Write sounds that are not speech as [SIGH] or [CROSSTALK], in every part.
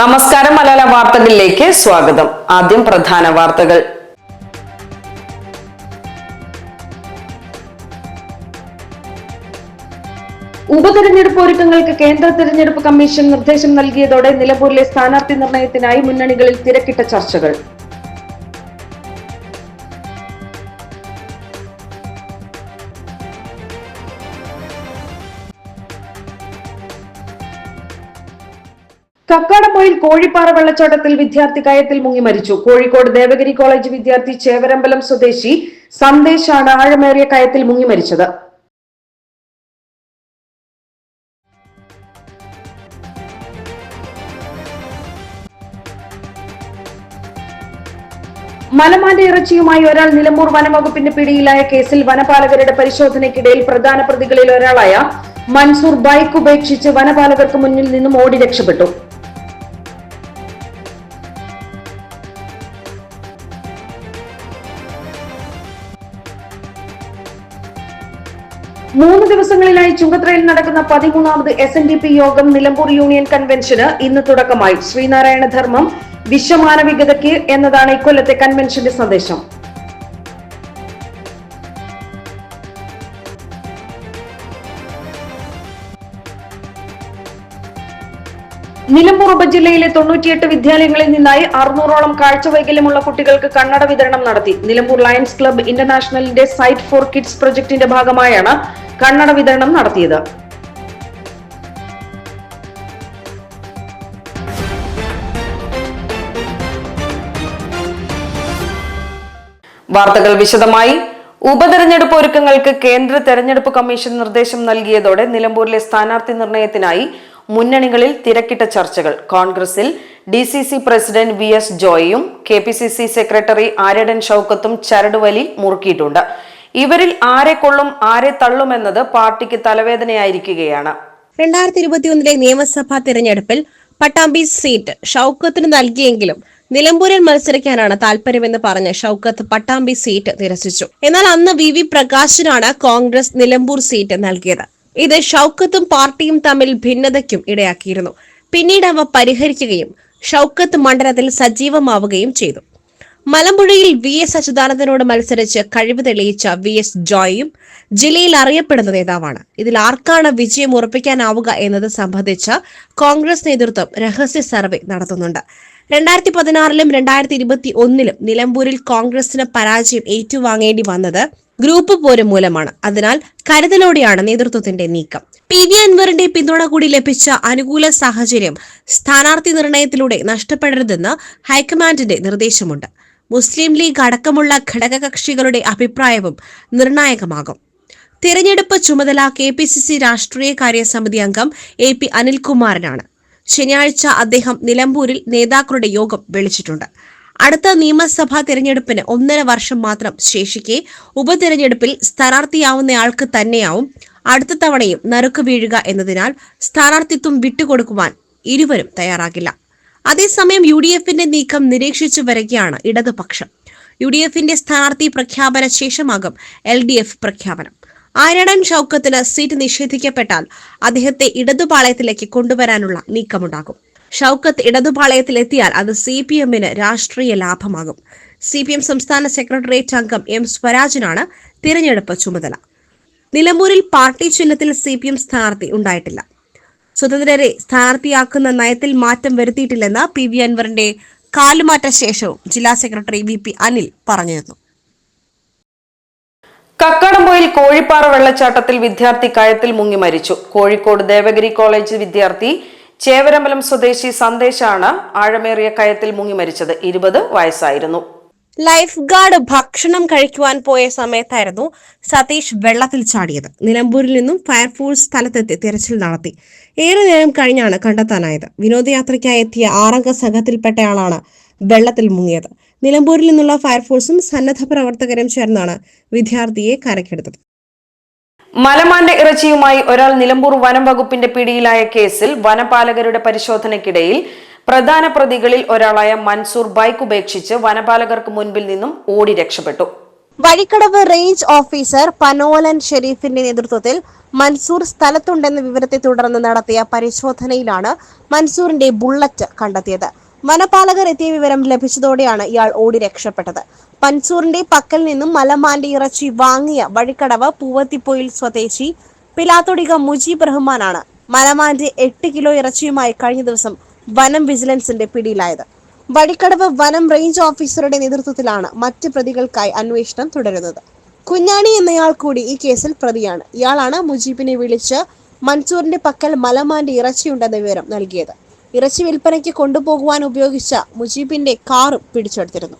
നമസ്കാരം മലയാള വാർത്തകളിലേക്ക് സ്വാഗതം. ആദ്യം പ്രധാന വാർത്തകൾ. ഉപതെരഞ്ഞെടുപ്പ് ഒരുക്കങ്ങൾക്ക് കേന്ദ്ര തെരഞ്ഞെടുപ്പ് കമ്മീഷൻ നിർദ്ദേശം നൽകിയതോടെ നിലമ്പൂരിലെ സ്ഥാനാർത്ഥി നിർണയത്തിനായി മുന്നണികളിൽ തിരക്കിട്ട ചർച്ചകൾ. കക്കാടംപൊയിൽ കോഴിപ്പാറ വെള്ളച്ചാട്ടത്തിൽ വിദ്യാർത്ഥി കയത്തിൽ മുങ്ങി മരിച്ചു. കോഴിക്കോട് ദേവഗിരി കോളേജ് വിദ്യാർത്ഥി ചേവരമ്പലം സ്വദേശി സന്ദേശാണ് ആഴമേറിയ കയത്തിൽ മുങ്ങി മരിച്ചത്. മലമാന്റെ ഇറച്ചിയുമായി ഒരാൾ നിലമ്പൂർ വനംവകുപ്പിന്റെ പിടിയിലായ കേസിൽ വനപാലകരുടെ പരിശോധനയ്ക്കിടയിൽ പ്രധാന പ്രതികളിൽ ഒരാളായ മൻസൂർ ബൈക്ക് ഉപേക്ഷിച്ച് വനപാലകർക്ക് മുന്നിൽ നിന്നും ഓടി രക്ഷപ്പെട്ടു. ദിവസങ്ങളിലായി ചുങ്കത്രയിൽ നടക്കുന്ന പതിമൂന്നാമത് എസ് എൻ ഡി പി യോഗം നിലമ്പൂർ യൂണിയൻ കൺവെൻഷന് ഇന്ന് തുടക്കമായി. ശ്രീനാരായണ ധർമ്മം വിശ്വമാനവികതയ്ക്ക് എന്നതാണ് ഇക്കൊല്ലത്തെ കൺവെൻഷന്റെ സന്ദേശം. നിലമ്പൂർ ഉപജില്ലയിലെ തൊണ്ണൂറ്റിയെട്ട് വിദ്യാലയങ്ങളിൽ നിന്നായി അറുന്നൂറോളം കാഴ്ചവൈകല്യമുള്ള കുട്ടികൾക്ക് കണ്ണട വിതരണം നടത്തി. നിലമ്പൂർ ലയൺസ് ക്ലബ്ബ് ഇന്റർനാഷണലിന്റെ സൈറ്റ് ഫോർ കിഡ്സ് പ്രൊജക്ടിന്റെ ഭാഗമായാണ് കണ്ണട വിതരണം നടത്തിയത്. വാർത്തകൾ വിശദമായി. ഉപതെരഞ്ഞെടുപ്പ് ഒരുക്കങ്ങൾക്ക് കേന്ദ്ര തെരഞ്ഞെടുപ്പ് കമ്മീഷൻ നിർദ്ദേശം നൽകിയതോടെ നിലമ്പൂരിലെ സ്ഥാനാർത്ഥി നിർണയത്തിനായി മുന്നണികളിൽ തിരക്കിട്ട ചർച്ചകൾ. കോൺഗ്രസിൽ D C C president V S ജോയിയും K P C C secretary Aryadan ഷൌക്കത്തും ചരടുവലി മുറുക്കിയിട്ടുണ്ട്. ഇവരിൽ ആരെ കൊള്ളും ആരെ തള്ളുമെന്നത് പാർട്ടിക്ക് തലവേദനയായിരിക്കുകയാണ്. രണ്ടായിരത്തി ഇരുപത്തിയൊന്നിലെ നിയമസഭാ തിരഞ്ഞെടുപ്പിൽ പട്ടാമ്പി സീറ്റ് ഷൌക്കത്തിന് നൽകിയെങ്കിലും നിലമ്പൂരിൽ മത്സരിക്കാനാണ് താല്പര്യമെന്ന് പറഞ്ഞ് ഷൌക്കത്ത് പട്ടാമ്പി സീറ്റ് നിരസിച്ചു. എന്നാൽ അന്ന് വി വി പ്രകാശിനാണ് കോൺഗ്രസ് നിലമ്പൂർ സീറ്റ് നൽകിയത്. ഇത് ഷൌക്കത്തും പാർട്ടിയും തമ്മിൽ ഭിന്നതയ്ക്കും ഇടയാക്കിയിരുന്നു. പിന്നീട് അവ പരിഹരിക്കുകയും ഷൌക്കത്ത് മണ്ഡലത്തിൽ സജീവമാവുകയും ചെയ്തു. മലമ്പുഴയിൽ വി എസ് അച്യുതാനന്ദനോട് മത്സരിച്ച് കഴിവ് തെളിയിച്ച വി എസ് ജോയും ജില്ലയിൽ അറിയപ്പെടുന്ന നേതാവാണ്. ഇതിൽ ആർക്കാണ് വിജയം ഉറപ്പിക്കാനാവുക എന്നത് സംബന്ധിച്ച് കോൺഗ്രസ് നേതൃത്വം രഹസ്യ സർവേ നടത്തുന്നുണ്ട്. രണ്ടായിരത്തി പതിനാറിലും രണ്ടായിരത്തി ഇരുപത്തി ഒന്നിലും നിലമ്പൂരിൽ കോൺഗ്രസിന് പരാജയം ഏറ്റുവാങ്ങേണ്ടി വന്നത് ഗ്രൂപ്പ് പോരും മൂലമാണ്. അതിനാൽ കരുതലോടെയാണ് നേതൃത്വത്തിന്റെ നീക്കം. പി വി അൻവറിന്റെ പിന്തുണ കൂടി ലഭിച്ച അനുകൂല സാഹചര്യം സ്ഥാനാർത്ഥി നിർണയത്തിലൂടെ നഷ്ടപ്പെടരുതെന്ന് ഹൈക്കമാൻഡിന്റെ നിർദ്ദേശമുണ്ട്. മുസ്ലിം ലീഗ് അടക്കമുള്ള ഘടകകക്ഷികളുടെ അഭിപ്രായവും നിർണായകമാകും. തിരഞ്ഞെടുപ്പ് ചുമതല കെ പി സി സി രാഷ്ട്രീയകാര്യ സമിതി അംഗം എ പി അനിൽകുമാറിനാണ്. ശനിയാഴ്ച അദ്ദേഹം നിലമ്പൂരിൽ നേതാക്കളുടെ യോഗം വിളിച്ചിട്ടുണ്ട്. അടുത്ത നിയമസഭാ തിരഞ്ഞെടുപ്പിന് ഒന്നര വർഷം മാത്രം ശേഷിക്കെ ഉപതിരഞ്ഞെടുപ്പിൽ സ്ഥാനാർത്ഥിയാവുന്നയാൾക്ക് തന്നെയാവും അടുത്ത തവണയും നറുക്ക് വീഴുക എന്നതിനാൽ സ്ഥാനാർത്ഥിത്വം വിട്ടുകൊടുക്കുവാൻ ഇരുവരും തയ്യാറാകില്ല. അതേസമയം യു ഡി എഫിന്റെ നീക്കം നിരീക്ഷിച്ചു വരികയാണ് ഇടതുപക്ഷം. യു ഡി എഫിന്റെ സ്ഥാനാർത്ഥി പ്രഖ്യാപന ശേഷമാകും എൽ ഡി എഫ് പ്രഖ്യാപനം. ആരണൻ ഷൌക്കത്തിന് സീറ്റ് നിഷേധിക്കപ്പെട്ടാൽ അദ്ദേഹത്തെ ഇടതുപാളയത്തിലേക്ക് കൊണ്ടുവരാനുള്ള നീക്കമുണ്ടാകും. ഷൗക്കത്ത് ഇടതുപാളയത്തിലെത്തിയാൽ അത് സി പി എമ്മിന് രാഷ്ട്രീയ ലാഭമാകും. സി പി എം സംസ്ഥാന സെക്രട്ടേറിയറ്റ് അംഗം എം സ്വരാജിനാണ് തിരഞ്ഞെടുപ്പ് ചുമതല. നിലമ്പൂരിൽ പാർട്ടി ചിഹ്നത്തിൽ സി പി എം സ്ഥാനാർത്ഥി ഉണ്ടായിട്ടില്ല. സ്വതന്ത്രരെ സ്ഥാനാർത്ഥിയാക്കുന്ന നയത്തിൽ മാറ്റം വരുത്തിയിട്ടില്ലെന്ന് പി വി അൻവറിന്റെ കാലുമാറ്റ ശേഷവും ജില്ലാ സെക്രട്ടറി വി പി അനിൽ പറഞ്ഞിരുന്നു. കക്കാടംപൊയിൽ കോഴിപ്പാറ വെള്ളച്ചാട്ടത്തിൽ വിദ്യാർത്ഥി കയത്തിൽ മുങ്ങി മരിച്ചു. കോഴിക്കോട് ദേവഗിരി കോളേജ് വിദ്യാർത്ഥി ചേവരമ്പലം സ്വദേശി സന്ദേശാണ് ആഴമേറിയ കയത്തിൽ മുങ്ങി മരിച്ചത്. ഇരുപത് വയസ്സായിരുന്നു. ലൈഫ് ഗാർഡ് ഭക്ഷണം കഴിക്കുവാൻ പോയ സമയത്തായിരുന്നു സതീഷ് വെള്ളത്തിൽ ചാടിയത്. നിലമ്പൂരിൽ നിന്നും ഫയർഫോഴ്സ് സ്ഥലത്തെത്തി തിരച്ചിൽ നടത്തി. ഏറെ നേരം കഴിഞ്ഞാണ് കണ്ടെത്താനായത്. വിനോദയാത്രയ്ക്കായി എത്തിയ ആറംഗ സംഘത്തിൽപ്പെട്ടയാളാണ് വെള്ളത്തിൽ മുങ്ങിയത്. നിലമ്പൂരിൽ നിന്നുള്ള ഫയർഫോഴ്സും സന്നദ്ധ പ്രവർത്തകരും ചേർന്നാണ് വിദ്യാർത്ഥിയെ കരക്കെടുത്തത് മലമാന്റെ ഇറച്ചിയുമായി ഒരാൾ നിലമ്പൂർ വനം വകുപ്പിന്റെ പിടിയിലായ കേസിൽ വനപാലകരുടെ പരിശോധനയ്ക്കിടയിൽ പ്രധാന പ്രതികളിൽ ഒരാളായ മൻസൂർ ബൈക്ക് ഉപേക്ഷിച്ച് വനപാലകർക്ക് മുൻപിൽ നിന്നും ഓടി രക്ഷപ്പെട്ടു. വഴിക്കടവ് റേഞ്ച് ഓഫീസർ പനോലൻ ഷെരീഫിന്റെ നേതൃത്വത്തിൽ മൻസൂർ സ്ഥലത്തുണ്ടെന്ന വിവരത്തെ തുടർന്ന് നടത്തിയ പരിശോധനയിലാണ് മൻസൂറിന്റെ ബുള്ളറ്റ് കണ്ടെത്തിയത്. വനപാലകർ എത്തിയ വിവരം ലഭിച്ചതോടെയാണ് ഇയാൾ ഓടി രക്ഷപ്പെട്ടത്. മൻസൂറിന്റെ പക്കൽ നിന്നും മലമാന്റെ ഇറച്ചി വാങ്ങിയ വഴിക്കടവ് പൂവത്തിപ്പൊയിൽ സ്വദേശി പിലാത്തൊടിക മുജീബ് റഹ്മാനാണ്. മലമാന്റെ എട്ട് കിലോ ഇറച്ചിയുമായി കഴിഞ്ഞ ദിവസം വനം വിജിലൻസിന്റെ പിടിയിലായത്. വഴിക്കടവ് വനം റേഞ്ച് ഓഫീസറുടെ നേതൃത്വത്തിലാണ് മറ്റ് പ്രതികൾക്കായി അന്വേഷണം തുടരുന്നത്. കുഞ്ഞാണി എന്നയാൾ കൂടി ഈ കേസിൽ പ്രതിയാണ്. ഇയാളാണ് മുജീബിനെ വിളിച്ച് മൻസൂറിന്റെ പക്കൽ മലമാന്റെ ഇറച്ചിയുണ്ടെന്ന വിവരം നൽകിയത്. ഇറച്ചി വിൽപ്പനയ്ക്ക് കൊണ്ടുപോകുവാൻ ഉപയോഗിച്ച മുജീബിന്റെ കാറും പിടിച്ചെടുത്തിരുന്നു.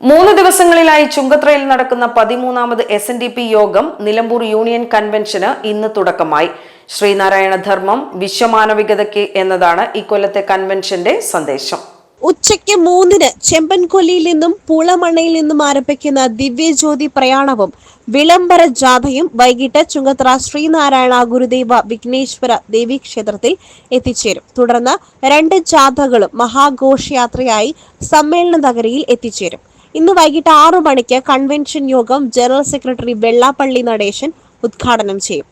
മൂന്ന് ദിവസങ്ങളിലായി ചുങ്കത്രയിൽ നടക്കുന്ന പതിമൂന്നാമത് എസ് യോഗം നിലമ്പൂർ യൂണിയൻ കൺവെൻഷന് ഇന്ന് തുടക്കമായി. ശ്രീനാരായണ ധർമ്മം വിശ്വമാനവികതയ്ക്ക് എന്നതാണ് ഇക്കൊല്ലത്തെ കൺവെൻഷന്റെ സന്ദേശം. ഉച്ചയ്ക്ക് മൂന്നിന് ചെമ്പൻകൊല്ലിയിൽ നിന്നും പൂളമണ്ണയിൽ നിന്നും ആരംഭിക്കുന്ന ദിവ്യജ്യോതി പ്രയാണവും വിളംബര ജാഥയും വൈകിട്ട് ചുങ്കത്ര ശ്രീനാരായണ ഗുരുദേവ വിഘ്നേശ്വര ദേവീക്ഷേത്രത്തിൽ എത്തിച്ചേരും. തുടർന്ന് രണ്ട് ജാഥകളും മഹാഘോഷയാത്രയായി സമ്മേളന നഗരിയിൽ എത്തിച്ചേരും. ഇന്ന് വൈകിട്ട് ആറു മണിക്ക് കൺവെൻഷൻ യോഗം ജനറൽ സെക്രട്ടറി വെള്ളാപ്പള്ളി നടേശൻ ഉദ്ഘാടനം ചെയ്യും.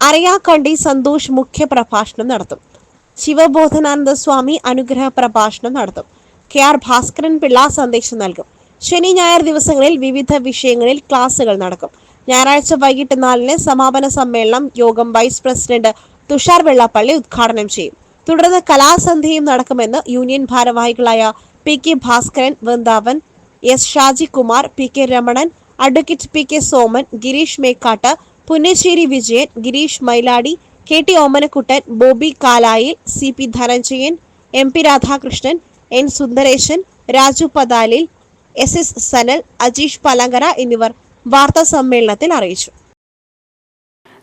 അരയാക്കണ്ടി സന്തോഷ് മുഖ്യ പ്രഭാഷണം നടത്തും. ശിവബോധനാനന്ദ സ്വാമി അനുഗ്രഹ പ്രഭാഷണം നടത്തും. കെ ആർ ഭാസ്കരൻ പിള്ള സന്ദേശം നൽകും. ശനി ഞായർ ദിവസങ്ങളിൽ വിവിധ വിഷയങ്ങളിൽ ക്ലാസുകൾ നടക്കും. ഞായറാഴ്ച വൈകിട്ട് നാലിന് സമാപന സമ്മേളനം യോഗം വൈസ് പ്രസിഡന്റ് തുഷാർ വെള്ളാപ്പള്ളി ഉദ്ഘാടനം ചെയ്യും. തുടർന്ന് കലാസന്ധ്യയും നടക്കുമെന്ന് യൂണിയൻ ഭാരവാഹികളായ P K Bhaskaran Vrindavan S Shaji Kumar P K Ramanan advocate P K Soman Girish Mekkat Punnassery Vijayan Girish Myladi K T Omanakuttan Bobby Kalayil C P Dhananjayan M P Radhakrishnan N Sundaresan Raju Pathalil S S Sanal Ajeesh Palankara എന്നിവർ വാർത്താ സമ്മേളനത്തിൽ അറിയിച്ചു.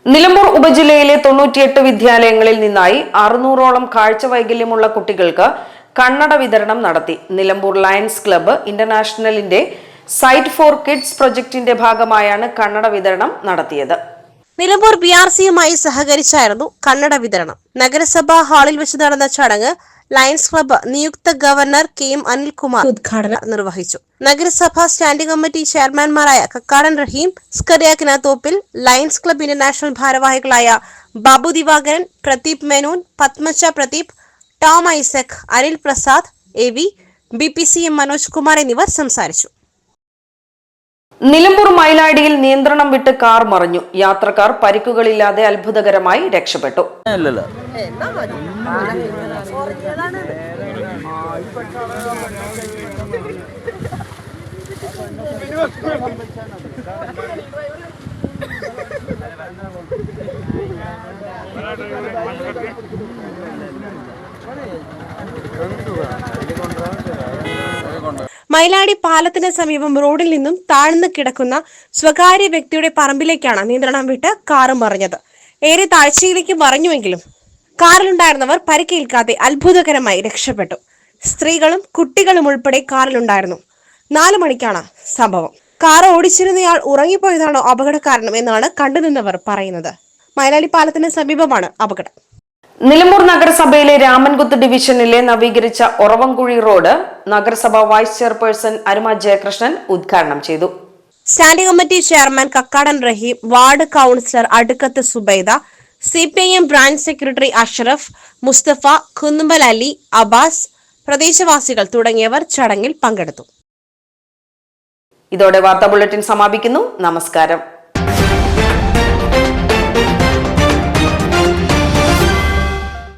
നിലമ്പൂർ ഉപജില്ലയിലെ തൊണ്ണൂറ്റിയെട്ട് വിദ്യാലയങ്ങളിൽ നിന്നായി അറുന്നൂറോളം കാഴ്ച വൈകല്യമുള്ള കുട്ടികൾക്ക് കണ്ണട വിതരണം നടത്തി. നിലമ്പൂർ ലയൺസ് ക്ലബ്ബ് ഇന്റർനാഷണലിന്റെ സൈറ്റ് ഫോർ കിഡ്സ് പ്രൊജക്ടിന്റെ ഭാഗമായാണ് കണ്ണട വിതരണം നടത്തിയത്. നിലമ്പൂർ ബി ആർ സിയുമായി സഹകരിച്ചായിരുന്നു കണ്ണട വിതരണം. നഗരസഭാ ഹാളിൽ വെച്ച് നടന്ന ചടങ്ങ് ലയൺസ് ക്ലബ്ബ് നിയുക്ത ഗവർണർ കെ എം അനിൽകുമാർ ഉദ്ഘാടനം നിർവഹിച്ചു. നഗരസഭാ സ്റ്റാൻഡിംഗ് കമ്മിറ്റി ചെയർമാൻമാരായ കക്കാടൻ റഹീം സ്കറിയാക്കിന തോപ്പിൽ ലയൺസ് ക്ലബ്ബ് ഇന്റർനാഷണൽ ഭാരവാഹികളായ Babu Divakaran Pradeep Menon Padmaja Pradeep Tom Isaac Anil Prasad A V B P C M Manoj Kumar എന്നിവർ സംസാരിച്ചു. നിലമ്പൂർ മൈലാടിയിൽ നിയന്ത്രണം വിട്ട് കാർ മറിഞ്ഞു. യാത്രക്കാർ പരിക്കുകളില്ലാതെ അത്ഭുതകരമായി രക്ഷപ്പെട്ടു. [LAUGHS] മൈലാടി പാലത്തിന് സമീപം റോഡിൽ നിന്നും താഴ്ന്നു കിടക്കുന്ന സ്വകാര്യ വ്യക്തിയുടെ പറമ്പിലേക്കാണ് നിയന്ത്രണം വിട്ട് കാറ് മറിഞ്ഞത്. ഏറെ താഴ്ചയിലേക്ക് മറിഞ്ഞുവെങ്കിലും കാറിലുണ്ടായിരുന്നവർ പരിക്കേൽക്കാതെ അത്ഭുതകരമായി രക്ഷപ്പെട്ടു. സ്ത്രീകളും കുട്ടികളും ഉൾപ്പെടെ കാറിലുണ്ടായിരുന്നു. നാലു മണിക്കാണ് സംഭവം. കാർ ഓടിച്ചിരുന്നയാൾ ഉറങ്ങിപ്പോയതാണോ അപകട എന്നാണ് കണ്ടുനിന്നവർ പറയുന്നത്. മൈലാടി പാലത്തിന് സമീപമാണ് അപകടം. നിലമ്പൂർ നഗരസഭയിലെ രാമൻകുത്ത് ഡിവിഷനിലെ നവീകരിച്ച ഒറവൻകുഴി റോഡ് നഗരസഭ വൈസ് ചെയർപേഴ്സൺ അരുമ ജയകൃഷ്ണൻ ഉദ്ഘാടനം ചെയ്തു. Standing committee chairman Kakkadan Raheem ward councillor Adukkath Subaida C P I M branch secretary Ashraf Mustafa Kunnumpal Ali Abbas പ്രദേശവാസികൾ തുടങ്ങിയവർ ചടങ്ങിൽ പങ്കെടുത്തു. ഇതോടെ വാർത്താ ബുള്ളറ്റിൻ സമാപിക്കുന്നു. നമസ്കാരം.